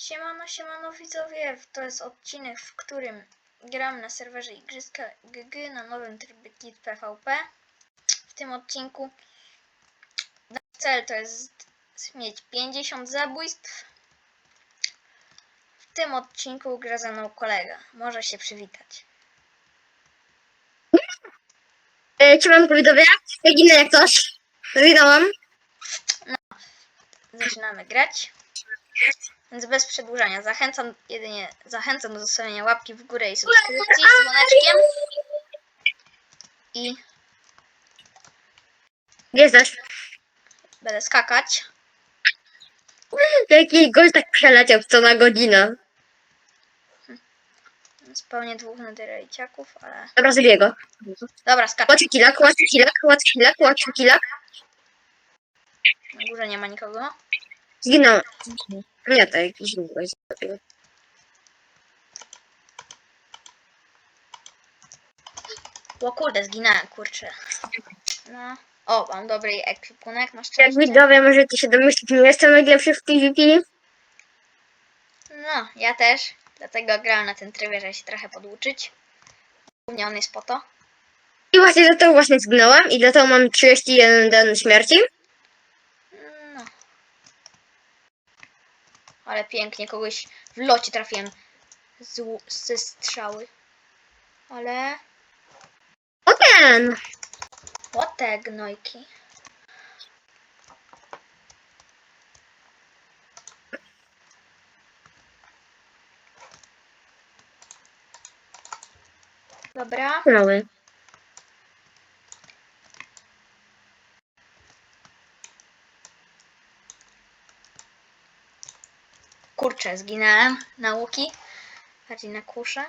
Siemano, siemano widzowie, to jest odcinek, w którym gram na serwerze Igrzyska GG na nowym trybie Kit PvP. W tym odcinku cel to jest mieć 50 zabójstw. W tym odcinku gra ze mną kolega, może się przywitać. E, Siemanko widzowie, ja ginę jak coś. Zginąłem. Zaczynamy grać. Więc bez przedłużania, zachęcam jedynie zachęcam do zostawienia łapki w górę i subskrypcji z dzwoneczkiem. I jesteś? będę skakać. Jaki gość tak przeleciał co na godzinę. Spełnię dwóch netherite'ciaków, ale... Dobra, zabiję go. Dobra, skaczę. Łatwy kilak, łatwy kilak, łatwy kilak, łatwy kilak. Na górze nie ma nikogo. Zginąłem. Nie, to jakiś inny gość zabił. O kurde, zginąłem, kurczę. No. O, mam dobry ekwipunek, na Jak szczęście. widzowie możecie się domyślić, nie jestem najlepszy w PvP. No, ja też. Dlatego grałem na tym trybie, żeby się trochę poduczyć. Głównie on jest po to. I właśnie dlatego właśnie zginąłem i dlatego mam 31 den śmierci. No. Ale pięknie, kogoś w locie trafiłem z, ze strzały. Ale... O ten! What te gnojki? Dobra. Mały. Kurczę, zginąłem na łuki. Bardziej na kuszę.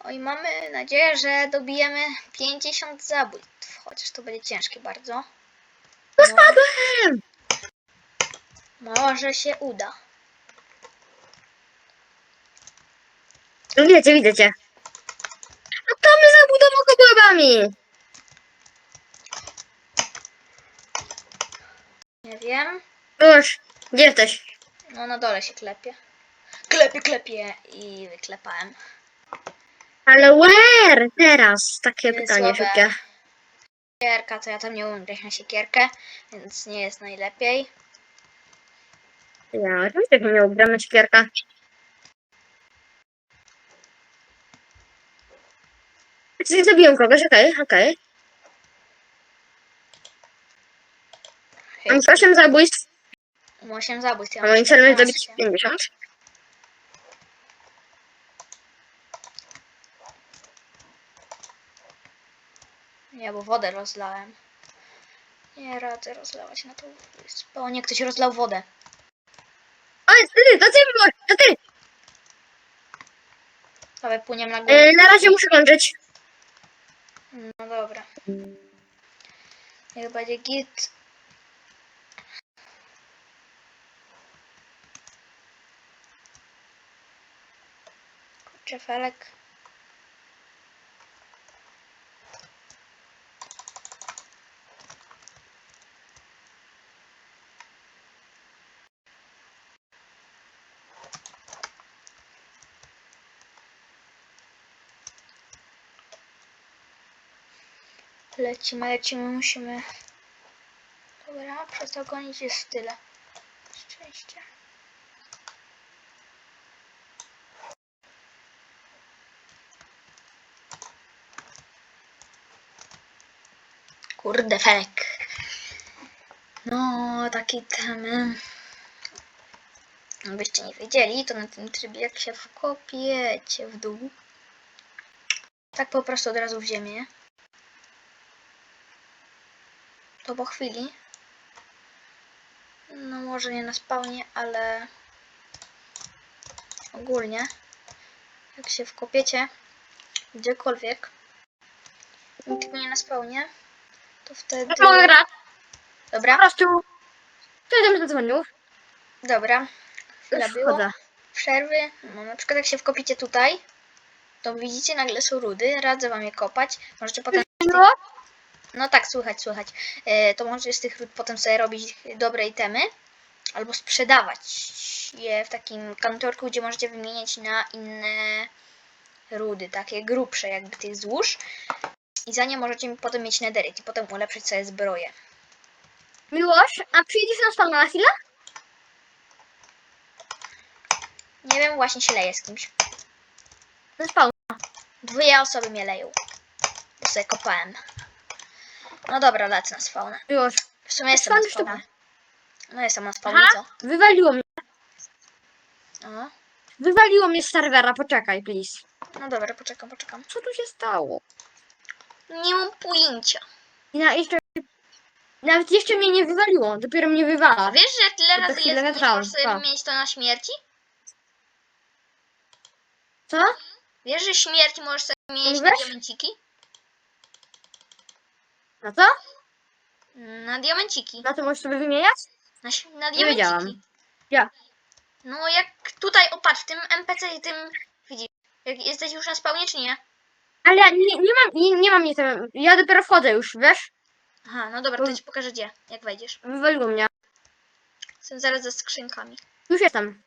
Oj, mamy nadzieję, że dobijemy 50 zabójstw. Chociaż to będzie ciężkie bardzo. Może, Spadłem! może się uda. No wiecie, widzicie. No to my zabudową kobłębami. Nie wiem. Już, gdzie jesteś? No na dole się klepie. Klepie, klepie i wyklepałem. Ale where? Teraz takie Jest pytanie słabe. szybkie. Siekierka, to ja tam nie umiem grać na siekierkę, więc nie jest najlepiej. Ja oczywiście bym miał bramę szkierka. Czyli zabiłem kogoś, okej, okej. Mam 8 zabójstw, Mam 8 zabójstw. ja a mam moim celem jest 14. zabić 50. Nie, bo wodę rozlałem. Nie radzę rozlewać na wyspę. O nie, ktoś rozlał wodę. O, jest ty, to ty to ty! Dawaj, płyniemy na górę. E, na razie muszę kończyć. No dobra. Niech będzie git. Kurczę, felek. Lecimy, lecimy, musimy... Dobra, przez to gonić jest tyle. Szczęście. Kurde, felek. No, taki tam... Jakbyście nie wiedzieli, to na tym trybie jak się wkopiecie w dół, tak po prostu od razu w ziemię, to po chwili, no może nie na spawnie, ale ogólnie, jak się wkopiecie gdziekolwiek, tylko nie na spawnie, to wtedy... No mogę grać. Po Dobra, prostu. Ktoś do mnie zadzwonił. dobra, chwila było. przerwy, no na przykład jak się wkopicie tutaj, to widzicie nagle są rudy, radzę wam je kopać, możecie potem... No, No tak, słychać, słychać. E, to możecie z tych ród potem sobie robić dobre itemy. albo sprzedawać je w takim kantorku, gdzie możecie wymieniać na inne rudy, takie grubsze jakby tych złóż. I za nie możecie potem mieć nederyt i potem ulepszyć sobie zbroję. Miłość, a przyjedziesz na spawna na chwilę? Nie wiem, właśnie się leję z kimś. Na spawn. Dwie osoby mnie leją. Bo sobie kopałem. No dobra, lecę na spawnę. Miłość. W sumie jestem na spawnie. No jestem na spawnie, Aha. co? Wywaliło mnie. O. Wywaliło mnie z serwera, poczekaj, please. No dobra, poczekam, poczekam. Co tu się stało? Nie mam pojęcia. I na jeszcze... Nawet jeszcze mnie nie wywaliło, dopiero mnie A wywala. wiesz, że tyle To razy chwilę jest, możesz sobie tak. wymienić to na śmierci? Co? Wiesz, że śmierć możesz sobie wymienić na diamenciki? No co? Na diamenciki. Na to możesz sobie wymieniać? Na, ś- na Nie wiedziałam. diamenciki. Ja. No jak tutaj, opatrz, w tym NPC i tym, widzisz, jak jesteś już na spawnie, czy nie? Ale ja nie, nie mam, nie, nie mam tam. Ja dopiero wchodzę już, wiesz? Aha, no dobra, to ci pokażę gdzie, jak wejdziesz. Wywaliło mnie. Jestem zaraz ze skrzynkami. Już jestem.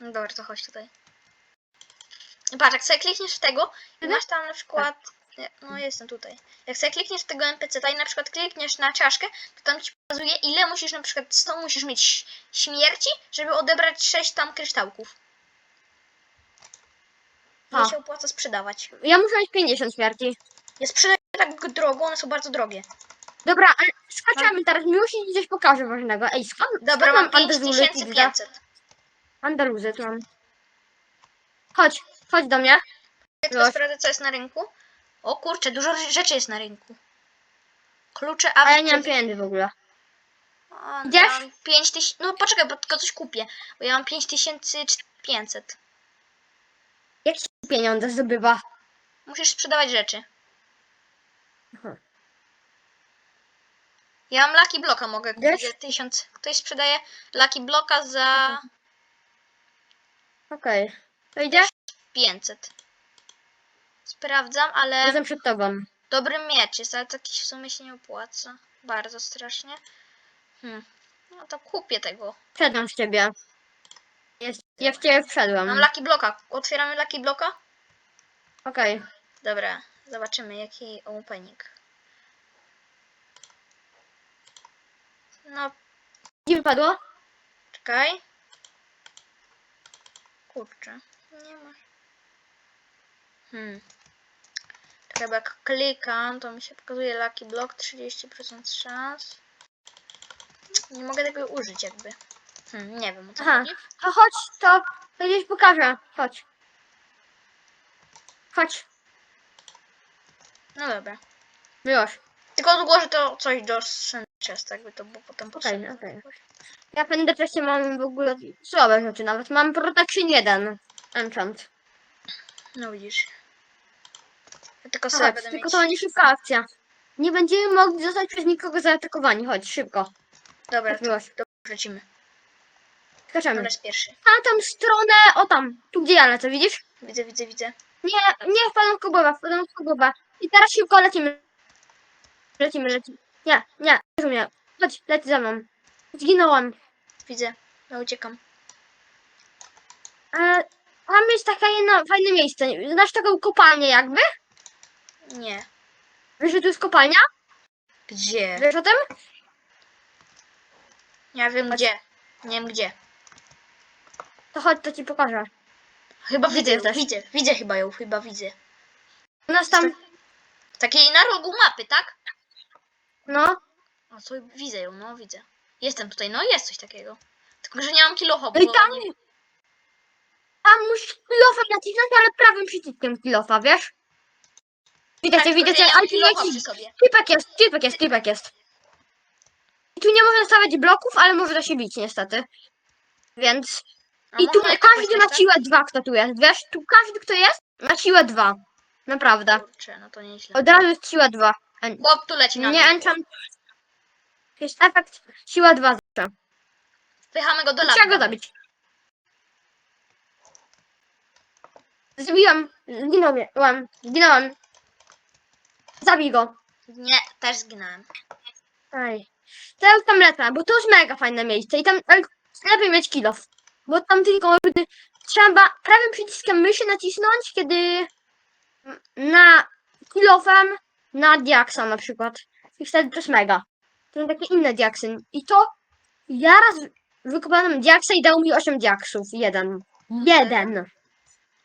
No dobra, to chodź tutaj. Patrz, jak sobie klikniesz w tego i Mhm. masz tam na przykład... Nie, No jestem tutaj. Jak sobie klikniesz w tego NPC i na przykład klikniesz na czaszkę, to tam ci pokazuje ile musisz na przykład 100 musisz mieć śmierci, żeby odebrać 6 tam kryształków. A. To się opłaca sprzedawać. Ja muszę mieć 50 śmierci. Ja sprzedaję tak drogo, one są bardzo drogie. Dobra, ale skaczemy teraz. Miłość ci coś pokaże ważnego. Ej, skąd, Dobra, skąd mam Andaluzy, pizza? 5500. Andaluzy tu mam. Chodź, chodź do mnie. To Miłość. sprawdzę, co jest na rynku? O kurczę, dużo rzeczy jest na rynku. Klucze, A a ja nie mam pieniędzy w ogóle. O, Idziesz? Ja mam 5000. No poczekaj, bo tylko coś kupię. Bo ja mam 5500. Jak się pieniądze zdobywa? Musisz sprzedawać rzeczy. Aha. Ja mam Lucky Blocka, mogę kupić za 1000. Ktoś sprzedaje Lucky Blocka za Okej. To idziesz? 500. Sprawdzam, ale Jestem przed tobą. dobry miecz jest, ale taki w sumie się nie opłaca. Bardzo strasznie. Hmm. No to kupię tego. Wszedłem w ciebie. Jest, ja w ciebie wszedłem. Mam Lucky Blocka. Otwieramy Lucky Blocka? Okej. Dobra, zobaczymy jaki opening. No, Gdzie wypadło? czekaj. Kurczę, nie ma. Hmm. Czekaj, bo jak klikam, to mi się pokazuje Lucky Block 30% szans. Nie mogę tego użyć jakby. Hmm, nie wiem o co Aha. chodzi. To chodź, to, to gdzieś pokażę. Chodź. Chodź. No dobra. Miłość. Tylko odłożę to coś do Chest, jakby to było potem Okej, potrzebne. okej. Ja w Enderchestie mam w ogóle słabe rzeczy nawet. Mam Protection 1. Enchant. No widzisz. Ja tylko sobie Chodź, będę tylko mieć... to nie szybka akcja. Nie będziemy mogli zostać przez nikogo zaatakowani. Chodź, szybko. Dobra, to, miłość. to lecimy. Skaczemy. Jest pierwszy. A tam stronę, o tam, tu gdzie ja lecę, widzisz? Widzę, widzę, widzę. Nie, nie, wpadam w kobowa, wpadam w kobowa. I teraz szybko lecimy. Lecimy, lecimy. Nie, nie, rozumiem. Chodź, leć za mną. Zginąłem. Widzę. Ja uciekam. E, tam jest takie jedno fajne miejsce. Znasz taką kopalnię jakby? Nie. Wiesz, że tu jest kopalnia? Gdzie? Wiesz o tym? Ja wiem gdzie. Nie wiem gdzie. To chodź, to ci pokażę. Chyba Gdzie widzę ją, jesteś? widzę. Widzę chyba ją, chyba widzę. U nas tam, Takiej na rogu mapy, tak? no, O, co widzę ją, no widzę. Jestem tutaj, no jest coś takiego. Tylko, że nie mam kilocha, bo No i tam, nie... tam musisz kilofa nacisnąć, ale prawym przyciskiem kilofa, wiesz? Widzicie, tak, tylko, że nie ale mam tu sobie. typek jest, typek jest, typek jest. I tu nie można stawiać bloków, ale może się bić niestety. Więc, i tu każdy ma siłę dwa, kto tu jest, wiesz? Tu każdy, kto jest, ma siłę dwa. Naprawdę. tak? Kurczę, no to nieźle. Od razu jest siła dwa. En- Chłop tu leci na Nie mnie. enchant. Jest efekt siła dwa zawsze. Wychamy go do Trzeba go lawy. zabić. Zbiłam. Zginąłem. Zginąłem. Zabij go. Nie, też zginąłem. Ja już tam lecę, bo to jest mega fajne miejsce i tam lepiej mieć kilof. Bo tam tylko trzeba prawym przyciskiem myszy nacisnąć, kiedy na kilofem na diaksa na przykład. I wtedy to jest mega. To są takie inne diaksy. I to ja raz wykopałem diaksa i dał mi 8 diaksów. Jeden. Jeden.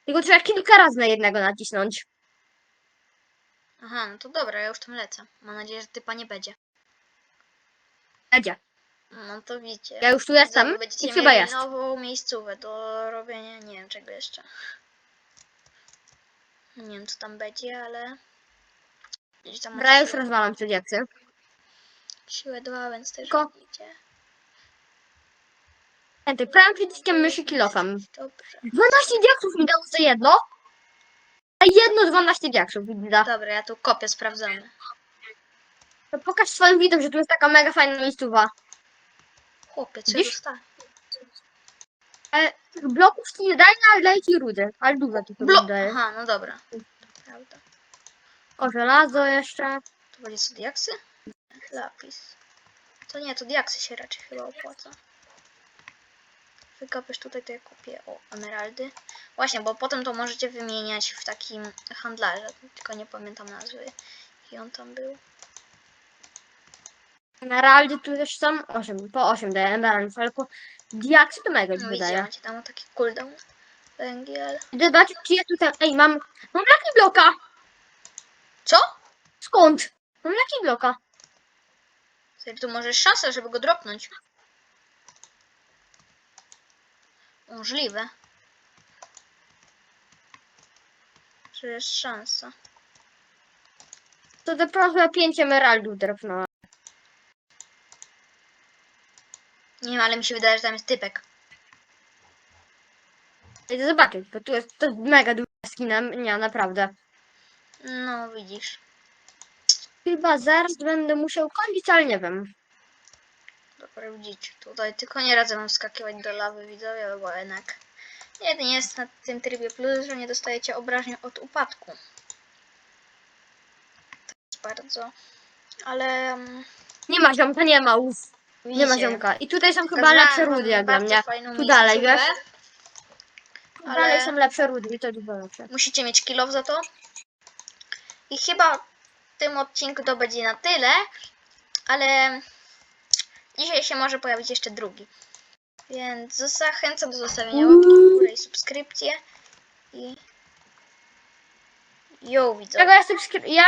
Tylko trzeba kilka razy na jednego nacisnąć. Aha, no to dobra, ja już tam lecę. Mam nadzieję, że typa nie będzie. Będzie. No to widzicie. Ja już tu jestem Znowu będziecie i chyba mieli jest. nową miejscówę do robienia nie wiem czego jeszcze. Nie wiem co tam będzie, ale... Gdzieś tam Dobra, ja już siłę, rozwalam te diaksy. siłę 2, więc też Tylko- widzicie. Pamiętaj, prawym przyciskiem myszy kilofem. Dobrze. 12 diaksów mi dało za jedno. A jedno 12 diaksów mi da. Dobra, ja tu kopię, sprawdzamy. To pokaż swoim widzom, że tu jest taka mega fajna miejscowa. Chłopie, co Widzisz? dostałem? Ale tych bloków ci nie daje, ale daje ci rudy. Ale dużo to Blo... daje. Aha, no dobra. To prawda. O, żelazo jeszcze. To będzie co, diaksy? Lapis. To nie, to diaksy się raczej chyba opłaca. Wykopiesz tutaj, to ja kupię o emeraldy. Właśnie, bo potem to możecie wymieniać w takim handlarze, tylko nie pamiętam nazwy. I on tam był. Emeraldy tu też są 8, po 8 daje emeraldów, ale po diaksy to mega No ci wydaje. macie tam taki cooldown. Węgiel. Idę zobaczyć, czy ja tutaj... Ej, mam... Mam laki bloka! Co? Skąd? Mam laki bloka. Czyli tu możesz szansę, żeby go dropnąć. Możliwe. Że jest szansa. To dopiero 5 emeraldów drapnąłem. Nie wiem, ale mi się wydaje, że tam jest typek. Idę zobaczyć, bo tu jest to jest mega duża skina, nie, naprawdę. No, widzisz. Chyba zaraz będę musiał kończyć, ale nie wiem. Dobra, widzicie. Tutaj tylko nie radzę wam wskakiwać do lawy, widzowie, bo jednak jedynie jest na tym trybie plus, że nie dostajecie obrażeń od upadku. To jest bardzo. Ale mm, Nie ma ziomka, nie ma, uff. Nie ma ziomka. I tutaj są chyba lepsze rudy jak dla mnie. Tu dalej, wiesz? Tu ale- Dalej są lepsze rudy i to dużo lepsze. Musicie mieć kilof za to. I chyba w tym odcinku to będzie na tyle, ale dzisiaj się może pojawić jeszcze drugi. Więc zachęcam do zostawienia łapki w górę i subskrypcji. I... Jo, widzowie. Czego ja subskry... Ja